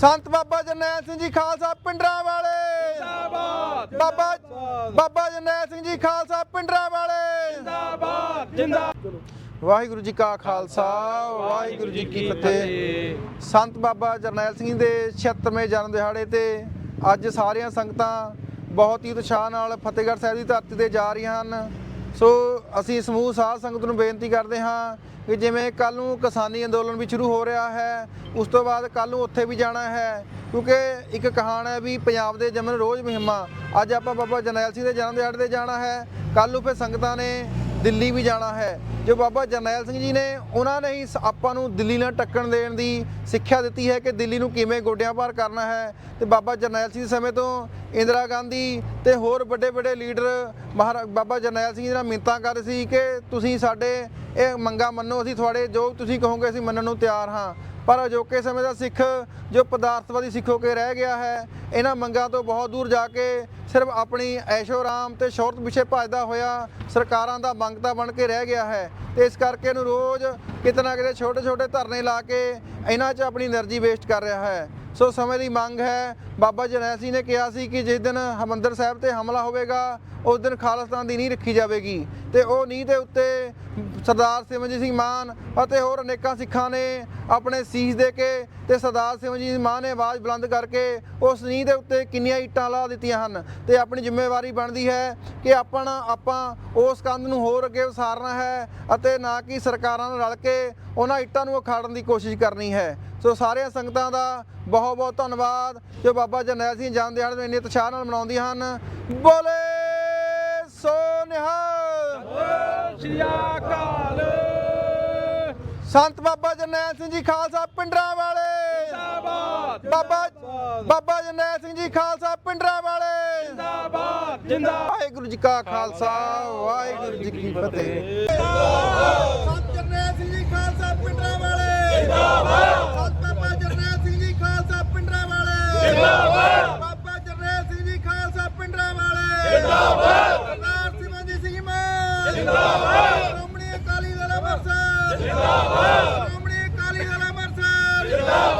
ਸੰਤ ਬਾਬਾ ਜਰਨੈਲ ਸਿੰਘ ਜੀ ਖਾਲਸਾ ਪਿੰਡਰਾਂ ਵਾਲੇ। ਜਿੰਦਾਬਾਦ। ਬਾਬਾ ਬਾਬਾ ਜਰਨੈਲ ਸਿੰਘ ਜੀ ਖਾਲਸਾ ਪਿੰਡਰਾਂ ਵਾਲੇ। ਜਿੰਦਾਬਾਦ। ਜਿੰਦਾਬਾਦ। ਵਾਹਿਗੁਰੂ ਜੀ ਕਾ ਖਾਲਸਾ ਵਾਹਿਗੁਰੂ ਜੀ ਕੀ ਫਤਿਹ। ਸੰਤ ਬਾਬਾ ਜਰਨੈਲ ਸਿੰਘ ਦੇ 76ਵੇਂ ਜਨਮ ਦਿਹਾੜੇ ਤੇ ਅੱਜ ਸਾਰੀਆਂ ਸੰਗਤਾਂ ਬਹੁਤ ਹੀ ਉਤਸ਼ਾਹ ਨਾਲ ਫਤਿਹਗੜ੍ਹ ਸਾਹਿਬ ਦੀ ਧਰਤੀ ਤੇ ਜਾ ਰਹੀਆਂ ਹਨ। ਸੋ ਅਸੀਂ ਸਮੂਹ ਸਾਧ ਸੰਗਤ ਨੂੰ ਬੇਨਤੀ ਕਰਦੇ ਹਾਂ ਕਿ ਜਿਵੇਂ ਕੱਲ ਨੂੰ ਕਿਸਾਨੀ ਅੰਦੋਲਨ ਵੀ ਸ਼ੁਰੂ ਹੋ ਰਿਹਾ ਹੈ, ਉਸ ਤੋਂ ਬਾਅਦ ਕੱਲ ਨੂੰ ਉੱਥੇ ਵੀ ਜਾਣਾ ਹੈ, ਕਿਉਂਕਿ ਇੱਕ ਕਹਾਣ ਹੈ ਵੀ ਪੰਜਾਬ ਦੇ ਜਮਨ ਰੋਜ਼ ਮੁਹਿੰਮਾਂ, ਅੱਜ ਆਪਾਂ ਬਾਬਾ ਜਰਨੈਲ ਸਿੰਘ ਦੇ ਜਨਮ ਦਿਹਾੜੇ ਤੇ ਜਾਣਾ ਹੈ ਕੱਲ ਨੂੰ ਫਿਰ ਸੰਗਤਾਂ ਨੇ ਦਿੱਲੀ ਵੀ ਜਾਣਾ ਹੈ। ਜੋ ਬਾਬਾ ਜਰਨੈਲ ਸਿੰਘ ਜੀ ਨੇ ਉਹਨਾਂ ਨੇ ਹੀ ਸ- ਆਪਾਂ ਨੂੰ ਦਿੱਲੀ ਨਾਲ ਟੱਕਣ ਦੇਣ ਦੀ ਸਿੱਖਿਆ ਦਿੱਤੀ ਹੈ ਕਿ ਦਿੱਲੀ ਨੂੰ ਕਿਵੇਂ ਗੋਡਿਆਂ ਭਾਰ ਕਰਨਾ ਹੈ। ਤੇ ਬਾਬਾ ਜਰਨੈਲ ਸਿੰਘ ਸਮੇਂ ਤੋਂ ਇੰਦਰਾ ਗਾਂਧੀ ਤੇ ਹੋਰ ਵੱਡੇ ਵੱਡੇ ਲੀਡਰ ਮਹਾਰਾ ਬਾਬਾ ਜਰਨੈਲ ਸਿੰਘ ਜੀ ਨਾਲ ਮਿੰਤਾਂ ਕਰ ਸੀ ਕਿ ਤੁਸੀਂ ਸਾਡੇ ਇਹ ਮੰਗਾ ਮੰਨੋ, ਅਸੀਂ ਤੁਹਾਡੇ ਜੋ ਤੁਸੀਂ ਕਹੋਗੇ ਅਸੀਂ ਮੰਨਣ ਨੂੰ ਤਿਆਰ ਹਾਂ। ਪਰ ਅਜੋਕੇ ਸਮੇਂ ਦਾ ਸਿੱਖ ਜੋ ਪਦਾਰਥਵਾਦੀ ਸਿੱਖ ਹੋ ਕੇ ਰਹਿ ਗਿਆ ਹੈ, ਇਹਨਾਂ ਮੰਗਾਂ ਤੋਂ ਬਹੁਤ ਦੂਰ ਜਾ ਕੇ ਸਿਰਫ ਆਪਣੀ ਐਸ਼ੋ ਆਰਾਮ ਤੇ ਸ਼ੌਹਰਤ ਪਿੱਛੇ ਭੱਜਦਾ ਹੋਇਆ ਸਰਕਾਰਾਂ ਦਾ ਮੰਗਤਾ ਬਣ ਕੇ ਰਹਿ ਗਿਆ ਹੈ ਤੇ ਇਸ ਕਰਕੇ ਇਹਨੂੰ ਰੋਜ਼ ਕਿਤਨਾ ਕਿਤੇ ਛੋਟੇ ਛੋਟੇ ਧਰਨੇ ਲਾ ਕੇ ਇਹਨਾਂ 'ਚ ਆਪਣੀ એનર્ਜੀ ਵੇਸਟ ਕਰ ਰਿਹਾ ਹੈ। ਸੋ ਸਮੇਂ ਦੀ ਮੰਗ ਹੈ। ਬਾਬਾ ਜਰਨੈਲ ਸਿੰਘ ਨੇ ਕਿਹਾ ਸੀ ਕਿ ਜਿਸ ਦਿਨ ਹਮੰਦਰ ਸਾਹਿਬ ਤੇ ਹਮਲਾ ਹੋਵੇਗਾ, ਉਸ ਦਿਨ ਖਾਲਿਸਤਾਨ ਦੀ ਨੀਂਹ ਰੱਖੀ ਜਾਵੇਗੀ। ਤੇ ਉਹ ਨੀਂਹ ਦੇ ਉੱਤੇ ਸਰਦਾਰ ਸਿਮਰਜੀਤ ਸਿੰਘ ਮਾਨ ਅਤੇ ਹੋਰ ਅਨੇਕਾਂ ਸਿੱਖਾਂ ਨੇ ਆਪਣੇ ਸੀਸ ਦੇ ਕੇ ਤੇ ਸਰਦਾਰ ਸਿਮਰਜੀਤ ਸਿੰਘ ਮਾਨ ਨੇ ਆਵਾਜ਼ ਬੁਲੰਦ ਕਰਕੇ ਉਸ ਨੀਂਹ ਦੇ ਉੱਤੇ ਕਿੰਨੀਆਂ ਇੱਟਾਂ ਲਾ ਦਿੱਤੀਆਂ ਹਨ ਤੇ ਆਪਣੀ ਜ਼ਿੰਮੇਵਾਰੀ ਬਣਦੀ ਹੈ ਕਿ ਆਪਣਾ ਆਪਾਂ ਉਸ ਕੰਧ ਨੂੰ ਹੋਰ ਅੱਗੇ ਉਸਾਰਨਾ ਹੈ ਅਤੇ ਨਾ ਕਿ ਸਰਕਾਰਾਂ ਨਾਲ ਰਲ ਕੇ ਉਹਨਾਂ ਇੱਟਾਂ ਨੂੰ ਉਖਾੜਨ ਦੀ ਕੋਸ਼ਿਸ਼ ਕਰਨੀ ਹੈ। ਸੋ ਸਾਰਿਆਂ ਸੰਗਤਾਂ ਦਾ ਬਹੁਤ ਬਹੁਤ ਧੰਨਵਾਦ। ਜੋ ਬਾਬਾ ਜਰਨੈਲ ਸਿੰਘ ਜਨਮ ਦਿਹਾੜੇ ਨੂੰ ਇੰਨੇ ਉਤਸ਼ਾਹ ਨਾਲ ਮਨਾਉਂਦੀਆਂ ਹਨ, ਬੋਲੇ ਸੋ ਨਿਹਾਲ! ਸ਼੍ਰੀ ਅਕਾਲ! ਸੰਤ ਬਾਬਾ ਜਰਨੈਲ ਸਿੰਘ ਜੀ ਖਾਲਸਾ ਪਿੰਡਰਾਂ ਵਾਲੇ। ਜਿੰਦਾਬਾਦ। ਬਾਬਾ ਬਾਬਾ ਜਰਨੈਲ ਸਿੰਘ ਜੀ ਖਾਲਸਾ ਪਿੰਡਰਾਂ ਵਾਲੇ। ਜਿੰਦਾਬਾਦ। ਜਿੰਦਾਬਾਦ। ਵਾਹਿਗੁਰੂ ਜੀ ਕਾ ਖਾਲਸਾ ਵਾਹਿਗੁਰੂ ਜੀ ਕੀ ਫਤਿਹ। ਅੰਮ੍ਰਿਤਸਰ ਜਿੰਦਾਬਾਦ। ਸ਼੍ਰੋਮਣੀ ਅਕਾਲੀ ਦਲ ਅੰਮ੍ਰਿਤਸਰ ਜਿੰਦਾਬਾਦ